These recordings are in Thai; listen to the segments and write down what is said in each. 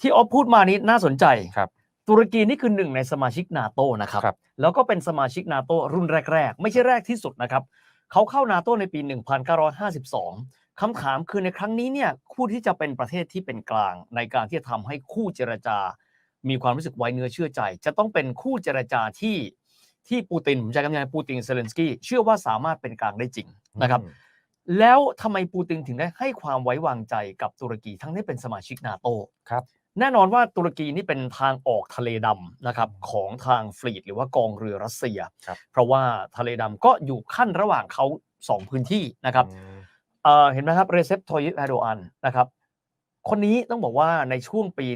ที่ออฟพูดมานี้น่าสนใจ ครับ ตุรกีนี่คือหนึ่งในสมาชิกนาโตนะครับ ครับ แล้วก็เป็นสมาชิกนาโตรุ่นแรก ๆ ไม่ใช่แรกที่สุดนะครับ เขาเข้านาโตในปี 1952 คำถามคือในครั้งนี้เนี่ยคู่ที่จะเป็นประเทศที่เป็นกลาง ในการที่จะทำให้คู่เจรจา มีความรู้สึกไว้เนื้อเชื่อใจ จะต้องเป็นคู่เจรจาที่ที่ปูตินผมใช้คำนี้ปูตินเซเลนสกี้เชื่อว่าสามารถเป็นกลางได้จริงนะครับอืมแล้วทำไมปูตินถึงได้ให้ความไว้วางใจกับตุรกีทั้งที่เป็นสมาชิกนาโต ครับ แน่นอนว่าตุรกีนี่เป็นทางออกทะเลดำนะครับของทางฟลีดหรือว่ากองเรือรัสเซีย ครับ เพราะว่าทะเลดำก็อยู่ขั้นระหว่างเขาสองพื้นที่นะครับอืมเอ่อเห็นไหมครับเรเซปทอยิปแอโดอันนะครับคนนี้ต้องบอกว่าในช่วงปี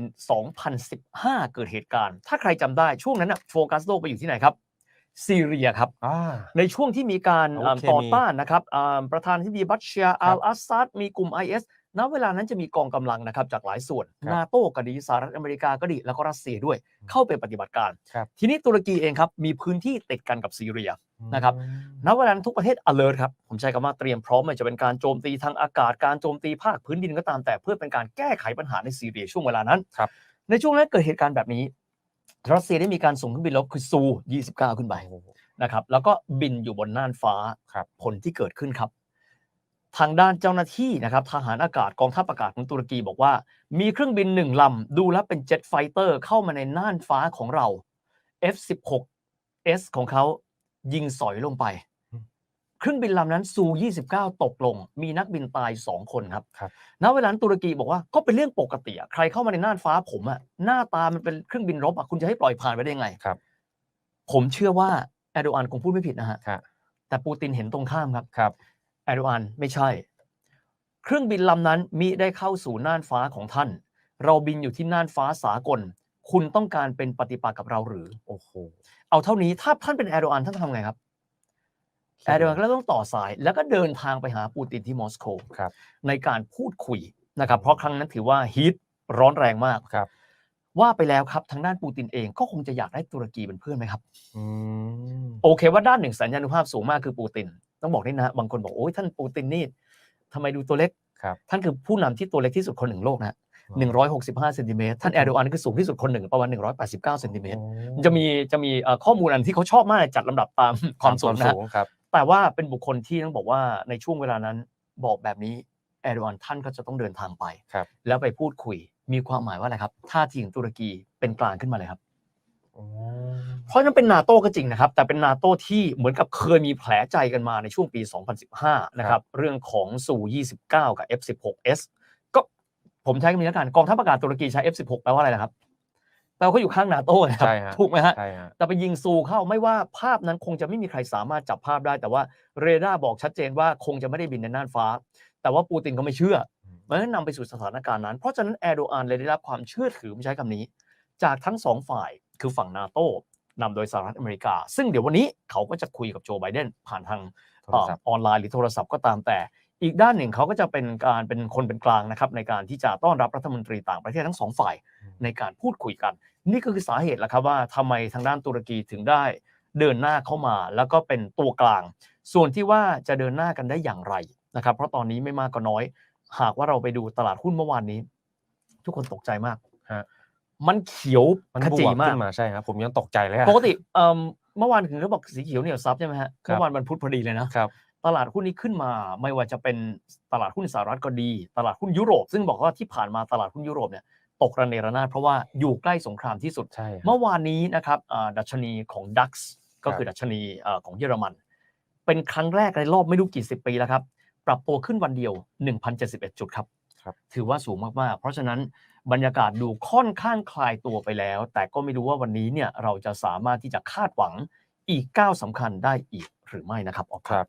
2015 เกิดเหตุการณ์ ถ้าใครจำได้ช่วงนั้นนะโฟกัสโลกไปอยู่ที่ไหนครับซีเรียครับ อ่า ในช่วงที่มีการโอเอิ่มเคต่อมีต้านนะครับเอิ่มประธานที่ดีบัชเชียครัอับลอาซัดมีกลุ่ม IS ณเวลานั้นจะมีกองกำลังนะครับจากหลายส่วนครับนาโตก็ดีสหรัฐอเมริกาก็ดี แล้วก็รัสเซียด้วยเข้าไปปฏิบัติการครับทีนี้ตุรกีเองครับ มีพื้นที่ติดกันกับซีเรียนะครับอืมณเวลานั้นทุกประเทศ alert ครับ ผมใช้คำว่าเตรียมพร้อมไม่ว่าจะเป็นการโจมตีทางอากาศการโจมตีภาคพื้นดินก็ตามแต่เพื่อเป็นการแก้ไขปัญหาในซีเรียช่วงเวลานั้นครับในช่วงนั้นเกิดเหตุการณ์แบบนี้รัสเซียได้มีการส่งเครื่องบินรบคือซู 29 ขึ้นไปโอ้โหนะครับแล้วก็บินอยู่บนน่านฟ้าครับผลที่เกิดขึ้นครับ ทางด้านเจ้าหน้าที่นะครับทหารอากาศกองทัพอากาศของตุรกีบอกว่า มีเครื่องบินหนึ่งลำ ดูแล้วเป็นเจ็ตไฟเตอร์เข้ามาในน่านฟ้าของเรา F16S ของเขายิงสอยลงไปอืมเครื่องบินลำนั้นซู 29 ตกลง มีนักบินตาย 2 คนครับครับณเวลานั้นตุรกีบอกว่าก็เป็นเรื่องปกติอะใครเข้ามาในน่านฟ้าผมอะหน้าตามันเป็นเครื่องบินรบอะคุณจะให้ปล่อยผ่านไปได้ยังไงครับ ผมเชื่อว่าแอร์โดอันคงพูดไม่ผิดนะฮะครับแต่ปูตินเห็นตรงข้ามครับครับ แอร์โดอันไม่ใช่ เครื่องบินลำนั้นมิได้เข้าสู่น่านฟ้าของท่าน เราบินอยู่ที่น่านฟ้าสากล คุณต้องการเป็นปฏิปักษ์กับเราหรือ โอ้โห เอาเท่านี้ถ้าท่านเป็นแอร์โดอันท่านทำไงครับ แอร์โดอันก็ต้องต่อสายแล้วก็เดินทางไปหาปูตินที่มอสโกครับ ในการพูดคุยนะครับ เพราะครั้งนั้นถือว่าฮีทร้อนแรงมากครับ ว่าไปแล้วครับทางด้านปูตินเองก็คงจะอยากได้ตุรกีเป็นเพื่อนไหมครับอืมโอเคว่าด้านหนึ่งสัญญานุภาพสูงมากคือปูติน ต้องบอกนี่นะบางคนบอกโอ้ยท่านปูตินนี่ทำไมดูตัวเล็ก ครับท่านคือผู้นำที่ตัวเล็กที่สุดคนหนึ่งโลกนะหนึ่งร้อยหกสิบห้าเซนติเมตรท่านแอร์โดอันคือสูงที่สุดคนหนึ่งประมาณหนึ่งร้อยแปดสิบเก้าเซนติเมตรโอ้จะมีจะมีเอ่อข้อมูลอันที่เขาชอบมากจัดลำดับตามความสูงนะฮะ ครับ แต่ว่าเป็นบุคคลที่ต้องบอกว่าในช่วงเวลานั้นบอกแบบนี้แอร์โดอันท่านก็จะต้องเดินทางไป ครับ แล้วไปพูดคุยมีความหมายว่าอะไรครับท่าทีของตุรกีเป็นกลางขึ้นมาเลยครับโอ้ เพราะฉะนั้นเป็นนาโต้ก็จริงนะครับ แต่เป็นนาโต้ที่เหมือนกับเคยมีแผลใจกันมาในช่วงปี 2015 นะครับ เรื่องของสู่29 กับ F16S ก็ผมใช้คำนี้แล้วกันกองทัพอากาศตุรกีใช้ F16 แปลว่าอะไรนะครับแปลว่าเขาอยู่ข้างนาโต้นะครับใช่ฮะถูกไหมฮะใช่ฮะแต่ไปยิงซูเข้าไม่ว่าภาพนั้นคงจะไม่มีใครสามารถจับภาพได้ แต่ว่าเรดาร์บอกชัดเจนว่าคงจะไม่ได้บินในน่านฟ้า แต่ว่าปูตินก็ไม่เชื่ออืมมันก็นำไปสู่สถานการณ์นั้น เพราะฉะนั้นแอร์โดอันเลยได้รับความเชื่อถือผมใช้คำนี้ จากทั้งสองฝ่ายคือฝั่งนาโต้ นำโดยสหรัฐอเมริกา ซึ่งเดี๋ยววันนี้เขาก็จะคุยกับโจไบเดนผ่านทางโทรศัพท์เออนไลน์หรือโทรศัพท์ก็ตามแต่ อีกด้านหนึ่งเขาก็จะเป็นการเป็นคนเป็นกลางนะครับในการที่จะต้อนรับรัฐมนตรีต่างประเทศทั้งสองฝ่ายในการพูดคุยกัน นี่ก็คือสาเหตุแหละครับว่าทำไมทางด้านตุรกีถึงได้เดินหน้าเข้ามา แล้วก็เป็นตัวกลาง ส่วนที่ว่าจะเดินหน้ากันได้อย่างไรนะครับเพราะตอนนี้ไม่มากก็น้อย หากว่าเราไปดูตลาดหุ้นเมื่อวานนี้ ทุกคนตกใจมากฮะ มันเขียวมันขบจีวกมาขึ้กนมาใช่ครับผมยังตกใจเลยอะปกติเอิ่มเมื่อวานถึงเขาบอกสีเขียวเหนี่ยวซับใช่ไหมฮะครับเมื่อวานวันพุธพอดีเลยนะครับตลาดหุ้นนี้ขึ้นมาไม่ว่าจะเป็นตลาดหุ้นสหรัฐก็ดี ตลาดหุ้นยุโรป ซึ่งบอกว่าที่ผ่านมาตลาดหุ้นยุโรปเนี่ยตกระเนระนาดเพราะว่าอยู่ใกล้สงครามที่สุดใช่ฮะเมื่อวานนี้นะครับอ่าดัชนีของ DAX ก็คือดัชนีเอ่อของเยอรมัน เป็นครั้งแรกในรอบไม่รู้กี่สิบปีแล้วครับ ปรับตัวขึ้นวันเดียว 1,071 จุดครับครับ ถือว่าสูงมากๆ เพราะฉะนั้นบรรยากาศดูค่อนข้างคลายตัวไปแล้ว แต่ก็ไม่รู้ว่าวันนี้เนี่ยเราจะสามารถที่จะคาดหวังอีกก้าวสำคัญได้อีกหรือไม่นะครับออกครับ